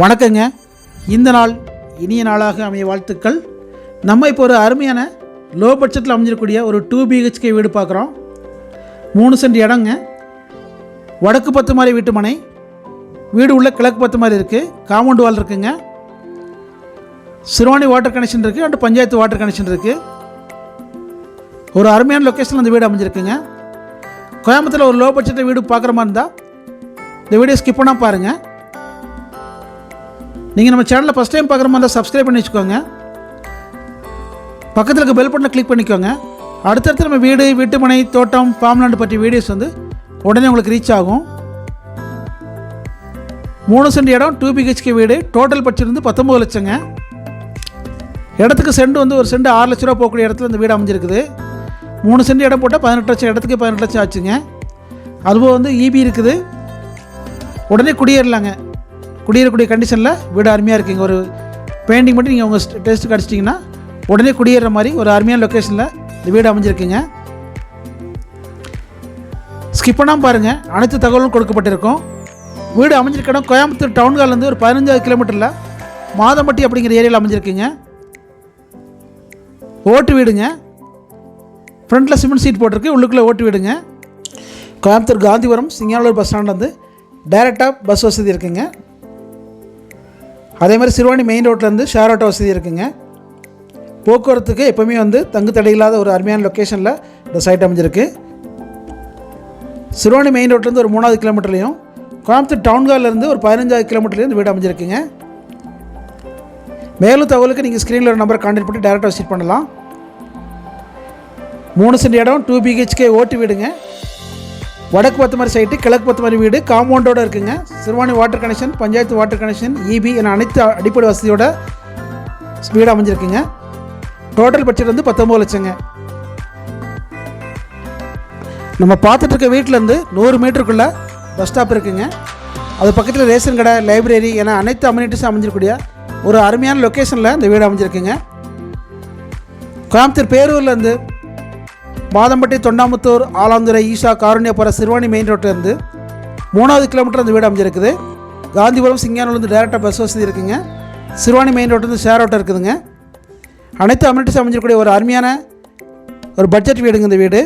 வணக்கங்க. இந்த நாள் இனிய நாளாக அமைய வாழ்த்துக்கள். நம்ம இப்போ ஒரு அருமையான லோ பட்ஜெட்டில் அமைஞ்சிருக்கக்கூடிய ஒரு டூ பிஹெச்கே வீடு பார்க்குறோம். மூணு சென்ட் இடங்க. வடக்கு பத்து மாதிரி வீட்டு மனை. வீடு உள்ள கிழக்கு பத்து மாதிரி இருக்குது காம்பவுண்ட் வால் இருக்குங்க. சிறுவாணி வாட்டர் கனெக்ஷன் இருக்குது அண்ட் பஞ்சாயத்து வாட்டர் கனெக்ஷன் இருக்குது ஒரு அருமையான லொக்கேஷனில் அந்த வீடு அமைஞ்சிருக்குங்க. கோயம்புத்தூரில் ஒரு லோ பட்ஜெட்டில் வீடு பார்க்குற மாதிரி இருந்தால் இந்த வீடியோ ஸ்கிப் பண்ணால் பாருங்கள் நீங்கள் நம்ம சேனலில் ஃபஸ்ட் டைம் பார்க்குற மாதிரி சப்ஸ்கிரைப் பண்ணி வச்சுக்கோங்க. பக்கத்தில் இருக்க பெல் பட்டனை கிளிக் பண்ணிக்கோங்க. அடுத்தடுத்து நம்ம வீடு வீட்டுமனை தோட்டம் ஃபார்ம்லாண்டு பற்றி வீடியோஸ் வந்து உடனே உங்களுக்கு ரீச் ஆகும். மூணு சென்ட் இடம் டூ பிஹெச்கே வீடு டோட்டல் பட்ஜெட் வந்து பத்தொம்பது லட்சங்க. இடத்துக்கு சென்ட் வந்து ஒரு சென்ட் ஆறு லட்ச ரூபா போகக்கூடிய இடத்துல இந்த வீடு அமைஞ்சிருக்குது. மூணு சென்ட் இடம் போட்டால் பதினெட்டு லட்சம் இடத்துக்கு பதினெட்டு லட்சம் ஆச்சுங்க. அதுபோல் வந்து இபி இருக்குது. உடனே குடியேறலாங்க. குடியேறக்கூடிய கண்டிஷனில் வீடு அருமையாக இருக்குங்க ஒரு பெயிண்டிங் மட்டும் நீங்கள் உங்கள் டெஸ்ட் கிடச்சிட்டிங்கன்னா உடனே குடியேற மாதிரி ஒரு அருமையான லொக்கேஷனில் இந்த வீடு அமைஞ்சிருக்குங்க. ஸ்கிப் பண்ணாமல் பாருங்கள் அனைத்து தகவலும் கொடுக்கப்பட்டிருக்கும். வீடு அமைஞ்சிருக்க இடம் கோயம்புத்தூர் டவுன்காலேருந்து ஒரு பதினஞ்சாவது கிலோமீட்டரில் மாதம்பட்டி அப்படிங்கிற ஏரியாவில் அமைஞ்சிருக்குங்க. ஓட்டு வீடுங்க. ஃப்ரண்ட்டில் சிமெண்ட் சீட் போட்டிருக்கு. உள்ளுக்குள்ளே ஓட்டு வீடுங்க. கோயம்புத்தூர் காந்திபுரம் சிங்கானூர் பஸ் ஸ்டாண்ட்லேருந்து டைரெக்டாக பஸ் வசதி இருக்குங்க. அதே மாதிரி சிறுவாணி மெயின் ரோட்லேருந்து ஷேர் ஆட்டோ வசதி இருக்குங்க. போக்குவரத்துக்கு எப்போவுமே வந்து தங்கு தடையில்லாத ஒரு அருமையான லொக்கேஷனில் இந்த சைட் அமைஞ்சிருக்கு. சிறுவாணி மெயின் ரோட்லேருந்து ஒரு மூணாவது கிலோமீட்டர்லையும் கோயம்புத்தூர் டவுன்கால்லேருந்து ஒரு பதினஞ்சாவது கிலோமீட்டர்லேருந்து வீடு அமைஞ்சிருக்குங்க. மேலும் தகவலுக்கு நீங்கள் ஸ்க்ரீனில் ஒரு நம்பரை கான்டாக்ட் பண்ணி டேரெக்டாக விசிட் பண்ணலாம். மூணு சென்ட் இடம் டூ பிஹெச்கே ஓட்டு வீடுங்க. வடக்கு பத்து சைட்டு கிழக்கு பத்து வீடு காம்பவுண்டோட இருக்குங்க. Siruvani water connection panchayat water connection EB என அனைத்து அடிப்படை வசதியோட வீடு அமைஞ்சிருக்குங்க. டோட்டல் பட்ஜெட் வந்து பத்தொம்பது லட்சங்க. நம்ம பார்த்துட்டு இருக்க வீட்டிலேருந்து நூறு மீட்டருக்குள்ளே பஸ் ஸ்டாப் இருக்குங்க. அது பக்கத்தில் ரேஷன் கடை லைப்ரரி என அனைத்து அம்யூனிட்டிஸும் அமைஞ்சிருக்கூடிய ஒரு அருமையான லொக்கேஷனில் இந்த வீடு அமைஞ்சிருக்குங்க. கோயம்புத்தூர் பேரூர்லேருந்து மாதம்பட்டி தொண்டாமுத்தூர் ஆலாந்துறை ஈஷா காருண்யபுரம் சிறுவாணி மெயின் ரோட்லேருந்து மூணாவது கிலோமீட்டர் அந்த வீடு அமைஞ்சிருக்குது. காந்திபுரம் சிங்கானூர்லேருந்து டேரெக்டாக பஸ் வசதி இருக்குங்க. சிறுவாணி மெயின் ரோட்லேருந்து ஷேர் ரோட்டை இருக்குதுங்க. அனைத்து அமெரிட்டிஸ் அமைஞ்சிருக்கக்கூடிய ஒரு அருமையான ஒரு பட்ஜெட் வீடுங்க இந்த வீடு.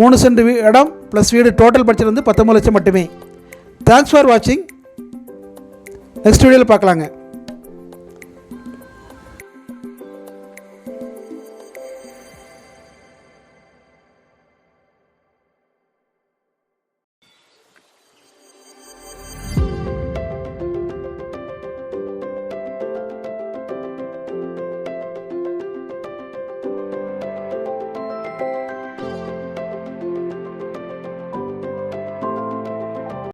மூணு சென்ட் வீ இடம் ப்ளஸ் வீடு டோட்டல் பட்ஜெட் வந்து பத்தொம்பது லட்சம் மட்டுமே. தேங்க்ஸ் ஃபார் வாட்சிங் நெக்ஸ்ட் வீடியோவில் பார்க்கலாங்க.